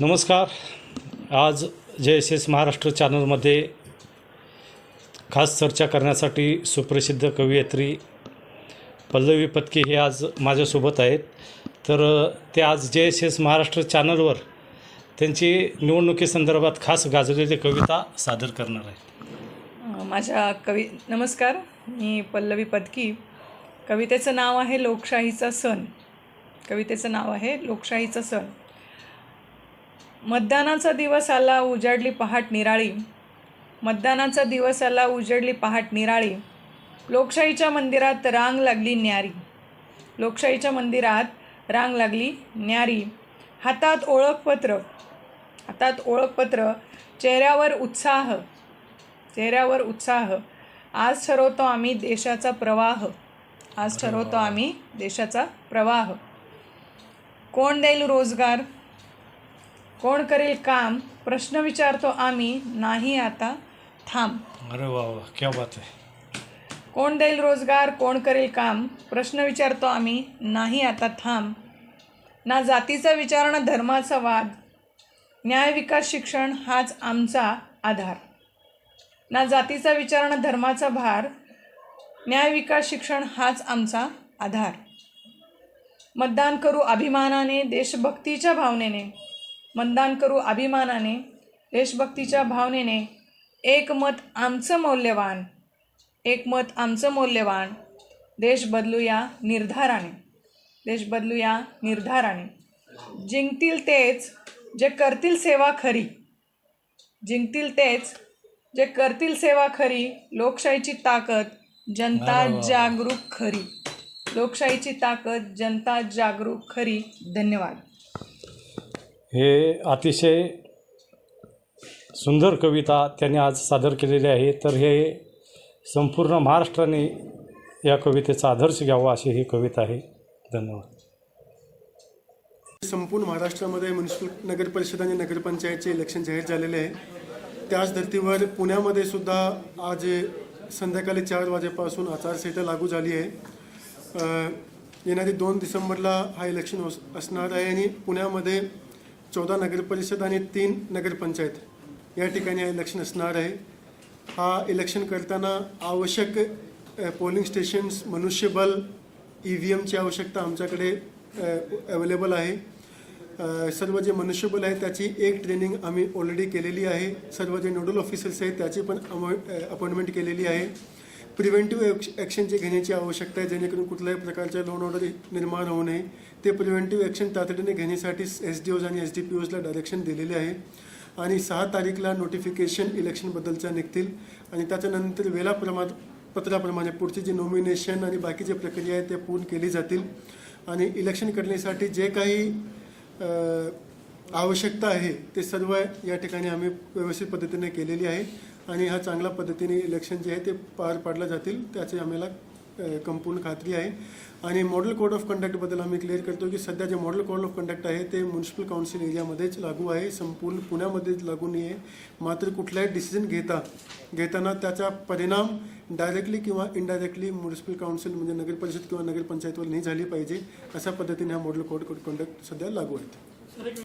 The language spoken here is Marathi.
नमस्कार. आज जे एस एस महाराष्ट्र चॅनलमध्ये खास चर्चा करण्यासाठी सुप्रसिद्ध कवयित्री पल्लवी पत्की हे आज माझ्यासोबत आहेत. तर ते आज जे एस एस महाराष्ट्र चॅनलवर त्यांची निवडणुकीसंदर्भात खास गाजलेली कविता सादर करणार आहेत. माझ्या कवी नमस्कार. मी पल्लवी पदकी कवितेचं नाव आहे लोकशाहीचा सण. कवितेचं नाव आहे लोकशाहीचा सण. मतदानाचा दिवस आला उजाडली पहाट निराळी. मतदानाचा दिवस आला उजडली पहाट निराळी. लोकशाहीच्या मंदिरात रांग लागली न्यारी. लोकशाहीच्या मंदिरात रांग लागली न्यारी. हातात ओळखपत्र. हातात ओळखपत्र. चेहऱ्यावर उत्साह. चेहऱ्यावर उत्साह. आज ठरवतो आम्ही देशाचा प्रवाह. आज ठरवतो आम्ही देशाचा प्रवाह. कोण देईल रोजगार? कोण करेल काम? प्रश्न विचारतो आम्ही नाही आता थांब. अरे वा वा क्या बात आहे. कोण देईल रोजगार? कोण करेल काम? प्रश्न विचारतो आम्ही नाही आता थांब. ना जातीचा विचार ना धर्माचा वाद. न्याय विकास शिक्षण हाच आमचा आधार. ना जातीचा विचार ना धर्माचा भार. न्याय विकास शिक्षण हाच आमचा आधार. मतदान करू अभिमानाने देशभक्तीच्या भावनेने. मतदान करू अभिमानाने देशभक्तीच्या भावनेने एक मत आमचं मौल्यवान एक मत आमचं मौल्यवान देश बदलूया निर्धाराने देश बदलूया निर्धाराने. जिंकतील तेच जे करतील सेवा खरी. जिंकतील तेच जे करतील सेवा खरी लोकशाहीची ताकद जनता. जागरूक खरी. लोकशाहीची ताकद जनता जागरूक खरी. धन्यवाद. हे अतिशय सुंदर कविता त्यांनी आज सादर केलेली आहे. तर हे संपूर्ण महाराष्ट्राने या कवितेचा आदर्श घ्यावा अशी ही कविता आहे. धन्यवाद. संपूर्ण महाराष्ट्रामध्ये म्युन्सिपल नगर परिषद आणि नगरपंचायतचे इलेक्शन जाहीर झालेले आहे. त्याच धर्तीवर पुण्यामध्ये सुद्धा आज संध्याकाळी चार वाजेपासून आचारसंहिता लागू झाली आहे. येणारी दोन डिसेंबरला हा इलेक्शन असणार आहे आणि पुण्यामध्ये चौदा नगरपरिषद आणि तीन नगरपंचायत या ठिकाणी इलेक्शन असणार आहे. हा इलेक्शन करताना आवश्यक पोलिंग स्टेशन्स मनुष्यबल ई व्ही एमची आवश्यकता आमच्याकडे अवेलेबल आहे. सर्व जे मनुष्यबल आहे त्याची एक ट्रेनिंग आम्ही ऑलरेडी केलेली आहे. सर्व जे नोडल ऑफिसर्स आहेत त्याची पण अपॉइंटमेंट केलेली आहे. प्रिव्हेंटिव्ह ॲक्शन जे घेण्याची आवश्यकता आहे जेणेकरून कुठल्याही प्रकारच्या लोन ऑर्डर निर्माण होऊ नये. ते प्रिव्हेंटिव्ह ॲक्शन तातडीने घेण्यासाठी एस डी ओज आणि एस डी पी ओजला डायरेक्शन दिलेले आहे. आणि सहा तारीखला नोटिफिकेशन इलेक्शनबद्दलच्या निघतील. आणि त्याच्यानंतर वेळाप्रमाण पत्राप्रमाणे पुढची जी नॉमिनेशन आणि बाकीची प्रक्रिया आहे ते पूर्ण केली जातील. आणि इलेक्शन करण्यासाठी जे काही आवश्यकता आहे ते सर्व या ठिकाणी आम्ही व्यवस्थित पद्धतीने केलेली आहे आणि हा चांगल्या पद्धतीने इलेक्शन जे आहे ते पार पाडलं जातील त्याची आम्हाला अ, संपूर्ण खात्री आहे. आणि मॉडेल कोड ऑफ कंडक्टबद्दल आम्ही क्लिअर करतो की सध्या जे मॉडेल कोड ऑफ कंडक्ट आहे ते म्युन्सिपल काउन्सिल एरियामध्येच लागू आहे संपूर्ण पुण्यामध्येच लागू नाही आहे. मात्र कुठलाही डिसिजन घेता घेताना त्याचा परिणाम डायरेक्टली किंवा इनडायरेक्टली म्युन्सिपल काउन्सिल म्हणजे नगर परिषद किंवा नगरपंचायतवर नाही झाली पाहिजे अशा पद्धतीने हा मॉडेल कोड कंडक्ट सध्या लागू आहे.